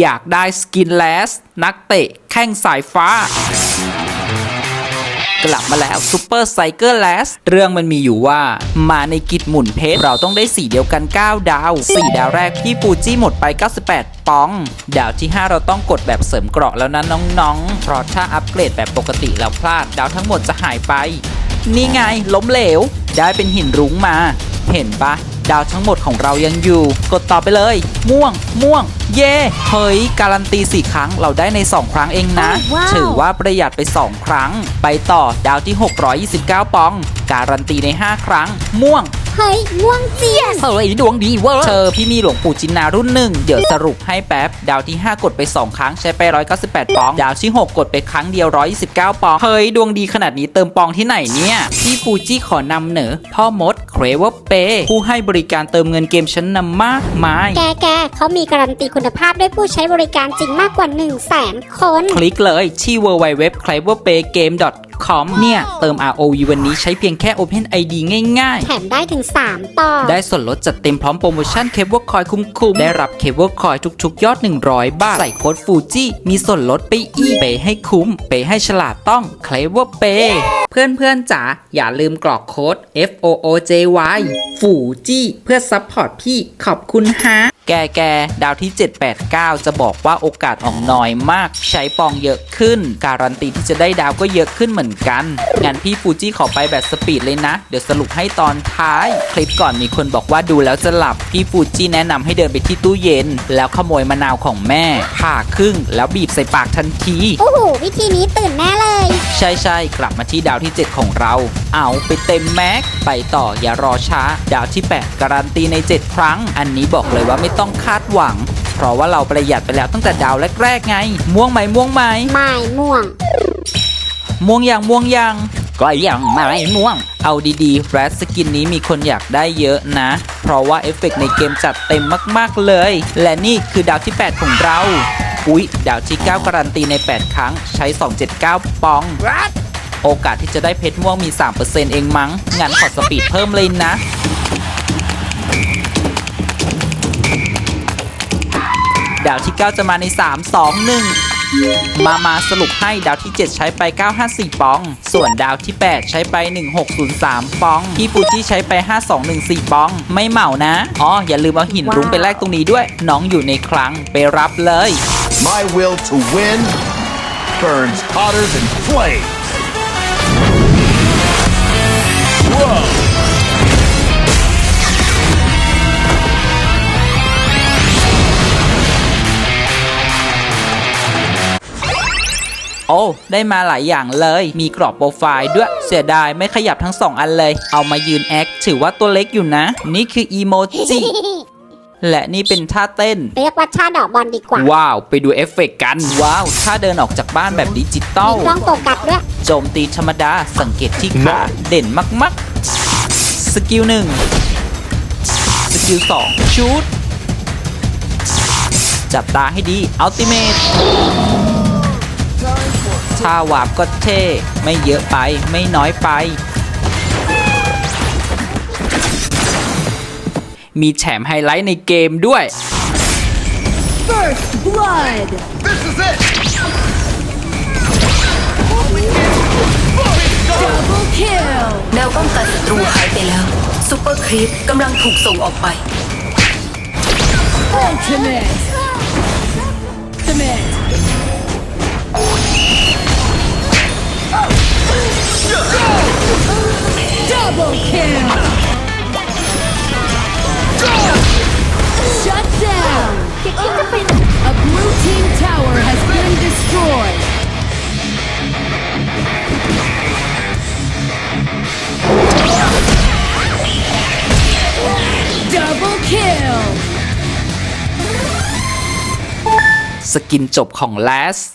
อยากได้สกินแลส นักเตะ แข้งสายฟ้ากลับมาแล้วซูเปอร์ไซเคิลแลสเรื่องมันมีอยู่ว่า มาในกิจหมุนเพชร เราต้องได้สีเดียวกัน 9 ดาว 4 ดาวแรกพี่ฟูจี้หมดไป 98ปอง ดาวที่ 5 เราต้องกดแบบเสริมเกราะแล้วนะน้องๆ เพราะถ้าอัปเกรดแบบปกติแล้วพลาด ดาวทั้งหมดจะหายไป นี่ไงล้มเหลว ได้เป็นหินรุ้งมา เห็นปะ ดาวทั้งหมดของเรายังอยู่ กดต่อไปเลย ม่วง ม่วง เย่เฮ้ย การันตี 4 ครั้งเราได้ใน 2 ครั้งเองนะโอ้ว้าว ถือว่าประหยัดไป 2 ครั้ง ไปต่อดาวที่ 629 ปอง การันตีใน 5 ครั้ง ม่วง เฮ้ยม่วงเจียนเฮ้ยดวงดีเวอร์เธอพี่มีหลวงปู่จินนารุ่นหนึ่งเดี๋ยวสรุปให้แป๊บ ดาวที่ 5 กดไป 2 ครั้งใช้ไป 198 ปอง ดาวที่ 6 กดไปครั้งเดียว 129 ปอง เฮ้ย ดวงดีขนาดนี้เติมปองที่ไหนเนี่ย พี่ฟูจิขอนำเหนอ พ่อมดเครเวอร์เปผู้ให้บริการเติมเงินเกมชั้นนำมากมาย แกแกเขามีการันตีคุณภาพด้วยผู้ใช้บริการจริงมากกว่า1 0 0 0 0แสนคน คลิกเลยที่ www.cleverpaygame.com เนี่ย เติม ROV วันนี้ใช้เพียงแค่ Open ID ง่าย ๆ แถมได้ถึง 3 ต่อ ได้ส่วนลดจัดเต็มพร้อมโปรโมชั่นเคเบิลคอยคุ้มๆ ได้รับเคเบิลคอยทุกๆ ยอด 100 บาท ใส่โค้ดฟูจิมีส่วนลดไปอีกเปย์ให้คุ้ม เปย์ให้ฉลาดต้องเคลเวอร์เปย์เพื่อนๆจ๋าอย่าลืมกรอกโค้ด F O O J Y ฟูจิเพื่อซัพพอร์ตพี่ขอบคุณฮะ แกแกดาวที่ 789 จะบอกว่าโอกาสออกน้อยมาก ใช้ปองเยอะขึ้น การันตีที่จะได้ดาวก็เยอะขึ้นเหมือนกัน งั้นพี่ฟูจิขอไปแบบสปีดเลยนะ เดี๋ยวสรุปให้ตอนท้าย คลิปก่อนมีคนบอกว่าดูแล้วจะหลับ พี่ฟูจิแนะนำให้เดินไปที่ตู้เย็น แล้วขโมยมะนาวของแม่ผ่าครึ่ง แล้วบีบใส่ปากทันที โอ้โหวิธีนี้ตื่นแน่เลย ใช่ใช่ๆกลับมาที่ดาวที่ 7 ของเรา เอาไปเต็มแม็กไปต่ออย่ารอช้า ดาวที่ 8 การันตีใน 7 ครั้ง อันนี้บอกเลยว่าไม่ต้องคาดหวัง เพราะว่าเราประหยัดไปแล้วตั้งแต่ดาวแรกๆไง ม่วงไหมม่วงไหมไม่ม่วง ม่วงยังม่วงยังก็ยังไม่ม่วง เอาดีๆแรดสกินนี้มีคนอยากได้เยอะนะ เพราะว่าเอฟเฟกต์ในเกมจัดเต็มมากๆเลย และนี่คือดาวที่ 8 ของเรา อุ๊ย ดาวที่ 9 การันตีใน 8 ครั้งใช้ 279 ปอง โอกาสที่จะได้เพชรม่วงมี 3%เองมั้ง งั้นขอสปีดเพิ่มเลยนะ ดาวที่ 9 จะมาใน 3 2 1 มามาสรุปให้ดาวที่ 7 ใช้ไป 954 ปอง ส่วนดาวที่ 8 ใช้ไป 1603 ปอง พี่ฟูจิใช้ไป 5214 ปอง ไม่เหมานะ อ๋อ อย่าลืมเอาหินรุ้งไปแลกตรงนี้ด้วย น้องอยู่ในคลังไปรับเลย My will to win burns hotter than flame โอ้ได้มาหลายอย่างเลย มีกรอบโปรไฟล์ด้วยเสียดายไม่ขยับทั้งสองอันเลย เอามายืนแอคถือว่าตัวเล็กอยู่นะ นี่คืออีโมจิ และนี่เป็นท่าเต้น เรียกว่าชาดอกบอลดีกว่า ว้าว ไปดูเอฟเฟกต์กัน ว้าวถ้าเดินออกจากบ้านแบบดิจิตอลมีกล้องโฟกัสด้วย โจมตีธรรมดาสังเกตที่ขาเด่นมากๆ สกิลหนึ่งสกิลสองชูดจับตาให้ดีอัลติเมท ถ้าวาร์ปก็เท่ ไม่เยอะไปไม่น้อยไป มีแถมไฮไลท์ในเกมด้วย Blood! This is it! Double kill! แนวป้องกันศัตรูหายไปแล้วซูเปอร์ครีปกำลังถูกส่งออกไป Ultimate! Ultimate! Double kill! Shut down! A blue team tower has been destroyed! Double kill! สกินจบของ Last